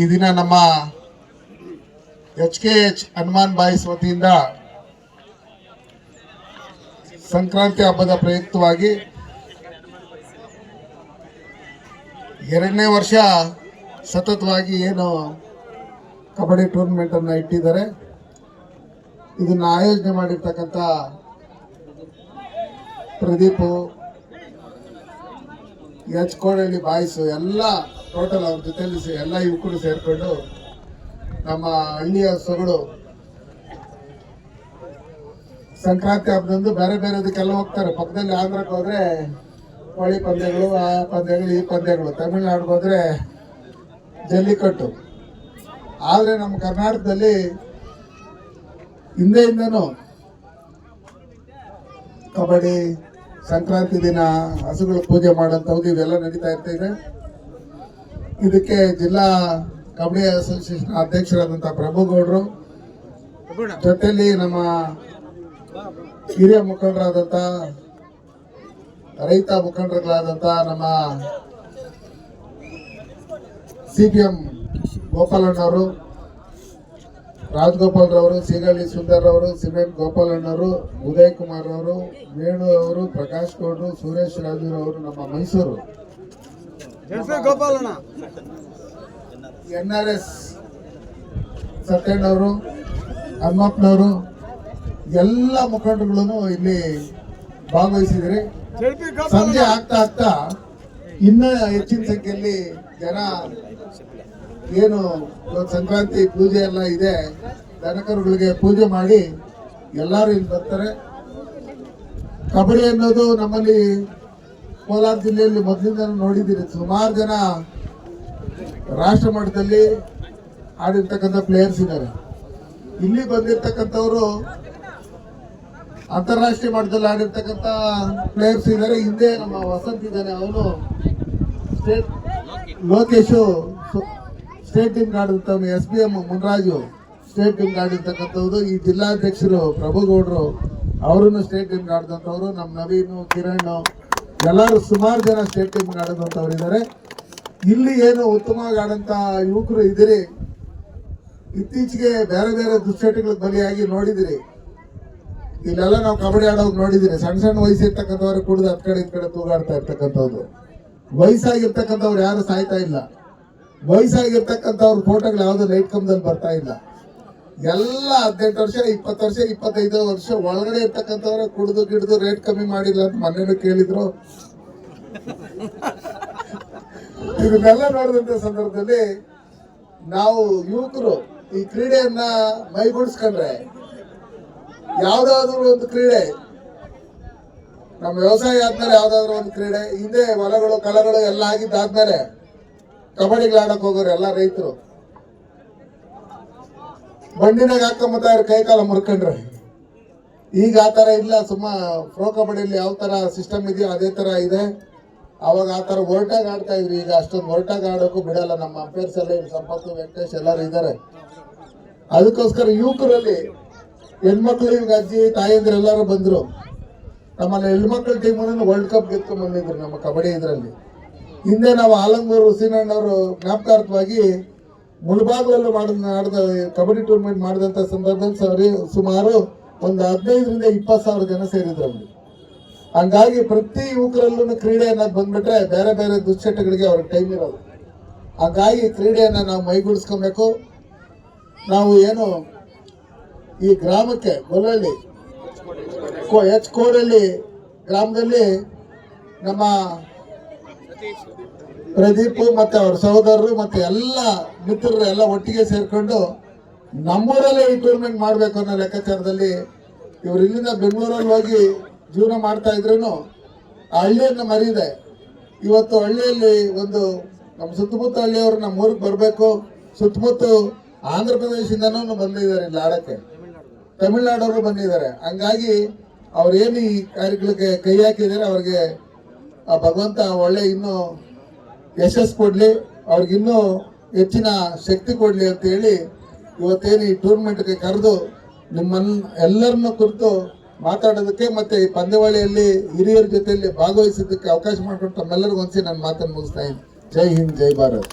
ಈ ದಿನ ನಮ್ಮ H K H Hanuman boys ವತಿಯಿಂದ ಸಂಕ್ರಾಂತಿ ಹಬ್ಬದ ಪ್ರಯುಕ್ತವಾಗಿ ಎರಡನೇ ವರ್ಷ ಸತತವಾಗಿ ಏನು ಕಬಡ್ಡಿ ಟೂರ್ನಮೆಂಟ್ ಅನ್ನ ಇಟ್ಟಿದ್ದಾರೆ. ಇದನ್ನ ಆಯೋಜನೆ ಮಾಡಿರ್ತಕ್ಕಂಥ ಪ್ರದೀಪು, ಎಚ್ ಕೋಡಳ್ಳಿ ಬಾಯ್ಸು ಎಲ್ಲ ಟೋಟಲ್ ಅವ್ರ ಜೊತೆಯಲ್ಲಿ ಎಲ್ಲ ಯುವಕರು ಸೇರಿಕೊಂಡು ನಮ್ಮ ಹಳ್ಳಿಯ ಸೊಗಡು ಸಂಕ್ರಾಂತಿ ಹಬ್ಬದಂದು ಬೇರೆ ಬೇರೆದಕ್ಕೆಲ್ಲ ಹೋಗ್ತಾರೆ. ಪಕ್ಕದಲ್ಲಿ ಆಂಧ್ರಕ್ಕೆ ಹೋದ್ರೆ ಕೋಳಿ ಪಂದ್ಯಗಳು, ಆ ಪಂದ್ಯಗಳು, ಈ ಪಂದ್ಯಗಳು. ತಮಿಳ್ನಾಡಿಗೆ ಹೋದ್ರೆ ಜಲ್ಲಿಕಟ್ಟು. ಆದರೆ ನಮ್ಮ ಕರ್ನಾಟಕದಲ್ಲಿ ಹಿಂದೆಯಿಂದನೂ ಕಬಡ್ಡಿ, ಸಂಕ್ರಾಂತಿ ದಿನ ಹಸುಗಳ ಪೂಜೆ ಮಾಡೋಂಥದ್ದು ಇವೆಲ್ಲ ನಡೀತಾ ಇರ್ತದೆ. ಇದಕ್ಕೆ ಜಿಲ್ಲಾ ಕಬಡ್ಡಿ ಅಸೋಸಿಯೇಷನ್ ಅಧ್ಯಕ್ಷರಾದಂಥ ಪ್ರಭುಗೌಡರು ಜೊತೆಯಲ್ಲಿ ನಮ್ಮ ಹಿರಿಯ ಮುಖಂಡರಾದಂಥ ರೈತ ಮುಖಂಡರುಗಳಾದಂಥ ನಮ್ಮ ಸಿ ಪಿ ಎಂ ಗೋಪಾಲಣ್ಣವರು ರಾಜಗೋಪಾಲ್ ರವರು ಸೀಗಳ್ಳಿ ಸುಂದರ್ ಅವರು ಸಿಮೆಂಟ್ ಗೋಪಾಲಣ್ಣವರು ಉದಯ್ ಕುಮಾರ್ ಅವರು ವೇಣು ಅವರು ಪ್ರಕಾಶ್ ಗೌಡ್ರು ಸುರೇಶ್ ರಾಜುರವರು ನಮ್ಮ ಮೈಸೂರು. ಗೋಪಾಲಣ್ಣ. ಎನ್ ಆರ್ ಎಸ್ ಸತ್ಯಣ್ಣವರು ಹನುಮಪ್ಪನವರು ಎಲ್ಲ ಮುಖಂಡರುಗಳನ್ನು ಇಲ್ಲಿ ಭಾಗವಹಿಸಿದ್ರಿ ಸಂಜೆ ಆಗ್ತಾ ಆಗ್ತಾ ಇನ್ನ ಹೆಚ್ಚಿನ ಸಂಖ್ಯೆಯಲ್ಲಿ ಜನ ಏನು ಇವತ್ತು ಸಂಕ್ರಾಂತಿ ಪೂಜೆ ಎಲ್ಲ ಇದೆ ದನಕರುಗಳಿಗೆ ಪೂಜೆ ಮಾಡಿ ಎಲ್ಲರೂ ಇಲ್ಲಿ ಬರ್ತಾರೆ. ಕಬಡ್ಡಿ ಅನ್ನೋದು ನಮ್ಮಲ್ಲಿ ಕೋಲಾರ ಜಿಲ್ಲೆಯಲ್ಲಿ ಮೊದಲಿಂದ ನೋಡಿದ್ದೀರಿ, ಸುಮಾರು ಜನ ರಾಷ್ಟ್ರ ಮಟ್ಟದಲ್ಲಿ ಆಡಿರ್ತಕ್ಕಂಥ ಪ್ಲೇಯರ್ಸ್ ಇದ್ದಾರೆ. ಇಲ್ಲಿ ಬಂದಿರ್ತಕ್ಕಂಥವರು ಅಂತಾರಾಷ್ಟ್ರೀಯ ಮಟ್ಟದಲ್ಲಿ ಆಡಿರ್ತಕ್ಕಂಥ ಪ್ಲೇಯರ್ಸ್ ಇದ್ದಾರೆ. ಹಿಂದೆ ನಮ್ಮ ವಸಂತ್ ಇದ್ದಾನೆ ಅವನು state Lokesh state team ಆಡಿರ್ತವನು S B M Munraju state team ಆಡಿರ್ತಕ್ಕಂಥವ್ರು. ಈ ಜಿಲ್ಲಾಧ್ಯಕ್ಷರು ಪ್ರಭುಗೌಡರು, ಅವರನ್ನು ಸ್ಟೇಟ್ ಟೀಮ್ ಆಡಿದಂಥವ್ರು ನಮ್ಮ ನವೀನು, ಕಿರಣ್ ಎಲ್ಲರೂ ಸುಮಾರು ಜನ ಸ್ಟೇಟ್ ಟೀಮ್ ಆಡಿದಂಥವ್ರು ಇದ್ದಾರೆ. ಇಲ್ಲಿ ಏನು ಉತ್ತಮವಾಗಿ ಆಡಂತ ಯುವಕರು ಇದ್ದೀರಿ? ಇತ್ತೀಚೆಗೆ ಬೇರೆ ಬೇರೆ ದುಶ್ಚಟಗಳಿಗೆ ಬಲಿಯಾಗಿ ನೋಡಿದಿರಿ. ಇಲ್ಲೆಲ್ಲ ನಾವು ಕಬಡ್ಡಿ ಆಡೋದು ನೋಡಿದಿರಿ. ಸಣ್ಣ ಸಣ್ಣ ವಯಸ್ಸಿರ್ತಕ್ಕಂಥವ್ರು ಕುಡಿದು ಹತ್ತು ಕಡೆ ಇದ್ ಕಡೆ ತೂಗಾಡ್ತಾ ಇರ್ತಕ್ಕಂಥದ್ದು ವಯಸ್ಸಾಗಿರ್ತಕ್ಕಂಥವ್ರು ಯಾರು ಸಾಯ್ತಾ ಇಲ್ಲ. ವಯಸ್ಸಾಗಿರ್ತಕ್ಕಂಥವ್ರ ಫೋಟೋಗಳು ಯಾವ್ದು ಲೈಟ್ ಕಂಬದಲ್ಲಿ ಬರ್ತಾ ಇಲ್ಲ. ಎಲ್ಲ ಹದಿನೆಂಟು ವರ್ಷ, ಇಪ್ಪತ್ತು ವರ್ಷ, ಇಪ್ಪತ್ತೈದು ವರ್ಷ ಒಳಗಡೆ ಇರ್ತಕ್ಕಂಥವ್ರ ಕುಡಿದು ಗಿಡ್ದು ರೇಟ್ ಕಮ್ಮಿ ಮಾಡಿಲ್ಲ ಅಂತ ಮೊನ್ನೆನೂ ಕೇಳಿದ್ರು. ಇದನ್ನೆಲ್ಲ ನೋಡಿದಂತ ಸಂದರ್ಭದಲ್ಲಿ ನಾವು ಯುವಕರು ಈ ಕ್ರೀಡೆಯನ್ನ ಮೈಗೂಡಿಸ್ಕೊಂಡ್ರೆ ಯಾವ್ದಾದ್ರು ಒಂದು ಕ್ರೀಡೆ, ನಮ್ಮ ವ್ಯವಸಾಯ ಆದ್ಮೇಲೆ ಯಾವ್ದಾದ್ರು ಒಂದು ಕ್ರೀಡೆ, ಹಿಂದೆ ಹೊಲಗಳು ಕಲಗಳು ಎಲ್ಲ ಆಗಿದ್ದಾದ್ಮೇಲೆ ಕಬಡ್ಡಿಗಳು ಆಡಕ್ ಹೋಗೋರು ಎಲ್ಲ ರೈತರು. ಬಂಡಿನಾಗ ಹಾಕೊಂಬತ್ತಾರೆ ಕೈ ಕಾಲ ಮುರ್ಕೊಂಡ್ರೆ. ಈಗ ಆ ಥರ ಇಲ್ಲ, ಸುಮ್ಮ ಪ್ರೋ ಕಬಡ್ಡಿಯಲ್ಲಿ ಯಾವ ತರ ಸಿಸ್ಟಮ್ ಇದೆಯೋ ಅದೇ ತರ ಇದೆ. ಅವಾಗ ಆ ಥರ ಹೊರಟಾಗಿ ಆಡ್ತಾ ಇದ್ರಿ, ಈಗ ಅಷ್ಟೊಂದು ಒರ್ಟಾಗಿ ಆಡೋಕ್ಕೂ ಬಿಡಲ್ಲ. ನಮ್ಮ ಅಂಪೇರ್ಸ್ ಎಲ್ಲ ಸಂಪತ್ತು, ವೆಂಕಟೇಶ್ ಎಲ್ಲರೂ ಇದ್ದಾರೆ ಅದಕ್ಕೋಸ್ಕರ ಯುವಕರಲ್ಲಿ ಹೆಣ್ಮಕ್ಳು ಈಗ ಅಜ್ಜಿ, ತಾಯಂದಿರು ಎಲ್ಲರೂ ಬಂದ್ರು. ನಮ್ಮಲ್ಲಿ ಹೆಣ್ಮಕ್ಳ ಟೀಮನ್ನು ವರ್ಲ್ಡ್ ಕಪ್ ಗೆದ್ಕೊಂಡ್ ಬಂದಿದ್ರು ನಮ್ಮ ಕಬಡ್ಡಿ ಇದರಲ್ಲಿ. ಹಿಂದೆ ನಾವು ಆಲಂಗೂರು ಹುಸೇನಣ್ಣವರು ಜ್ಞಾಪಕಾರ್ಥವಾಗಿ ಮುಳಬಾಗ್ಲಲ್ಲೂ ಮಾಡಿದ ಆಡಿದ ಕಬಡ್ಡಿ ಟೂರ್ನಮೆಂಟ್ ಮಾಡಿದಂಥ ಸಂದರ್ಭದಲ್ಲಿ ಸರಿ ಸುಮಾರು ಒಂದು ಹದಿನೈದರಿಂದ ಇಪ್ಪತ್ತು ಸಾವಿರ ಜನ ಸೇರಿದ್ರು ಅಲ್ಲಿ ಹಂಗಾಗಿ ಪ್ರತಿ ಯುವಕರಲ್ಲೂ ಕ್ರೀಡೆ ಅನ್ನೋದು ಬಂದ್ಬಿಟ್ರೆ ಬೇರೆ ಬೇರೆ ದುಶ್ಚಟಗಳಿಗೆ ಅವ್ರಿಗೆ ಟೈಮ್ ಇರೋದು. ಹಂಗಾಗಿ ಕ್ರೀಡೆಯನ್ನು ನಾವು ಮೈಗೂಡಿಸ್ಕೊಬೇಕು. ನಾವು ಏನು ಈ ಗ್ರಾಮಕ್ಕೆ ಗೊಲ್ಲಳ್ಳಿ ಕೋ- ಎಚ್ ಕೋಡಳ್ಳಿ ಗ್ರಾಮದಲ್ಲಿ ನಮ್ಮ ಪ್ರದೀಪ್ ಮತ್ತೆ ಅವ್ರ ಸಹೋದರರು ಮತ್ತೆ ಎಲ್ಲ ಮಿತ್ರರು ಎಲ್ಲ ಒಟ್ಟಿಗೆ ಸೇರ್ಕೊಂಡು ನಮ್ಮೂರಲ್ಲೇ ಈ ಟೂರ್ನಮೆಂಟ್ ಮಾಡಬೇಕು ಅನ್ನೋ ಲೆಕ್ಕಾಚಾರದಲ್ಲಿ ಇವ್ರು ಇಲ್ಲಿಂದ ಬೆಂಗಳೂರಲ್ಲಿ ಹೋಗಿ ಜೀವನ ಮಾಡ್ತಾ ಇದ್ರು ಆ ಹಳ್ಳಿಯನ್ನು ಮರೀದೆ ಇವತ್ತು ಹಳ್ಳಿಯಲ್ಲಿ ಒಂದು ನಮ್ಮ ಸುತ್ತಮುತ್ತ ಹಳ್ಳಿಯವರು ನಮ್ಮ ಊರಿಗೆ ಬರಬೇಕು. ಸುತ್ತಮುತ್ತ ಆಂಧ್ರ ಪ್ರದೇಶದಿಂದನೂ ಬಂದಿದ್ದಾರೆ ಇಲ್ಲಿ ಆಡಕ್ಕೆ. ತಮಿಳ್ನಾಡವರು ಬಂದಿದ್ದಾರೆ. ಹಂಗಾಗಿ ಅವ್ರೇನು ಈ ಕಾರ್ಯಗಳಿಗೆ ಕೈ ಹಾಕಿದ್ದಾರೆ, ಅವ್ರಿಗೆ ಆ ಭಗವಂತ ಒಳ್ಳೆ ಇನ್ನೂ ಯಶಸ್ಸು ಕೊಡಲಿ, ಅವ್ರಿಗಿನ್ನೂ ಹೆಚ್ಚಿನ ಶಕ್ತಿ ಕೊಡ್ಲಿ ಅಂತ ಹೇಳಿ ಇವತ್ತೇನು ಈ ಟೂರ್ನಮೆಂಟ್ಗೆ ಕರೆದು ನಿಮ್ಮನ್ನ ಎಲ್ಲರನ್ನು ಕುರಿತು ಮಾತಾಡೋದಕ್ಕೆ ಮತ್ತೆ ಈ ಪಂದ್ಯಾವಳಿಯಲ್ಲಿ ಹಿರಿಯರ ಜೊತೆಯಲ್ಲಿ ಭಾಗವಹಿಸೋದಕ್ಕೆ ಅವಕಾಶ ಮಾಡಿಕೊಟ್ಟು ತಮ್ಮೆಲ್ಲರಿಗೂ ಒಂದ್ಸಿ ನನ್ನ ಮಾತನ್ನು ಮುಗಿಸ್ತಾ ಇದ್ದೀನಿ. ಜೈ ಹಿಂದ್, ಜೈ ಭಾರತ್.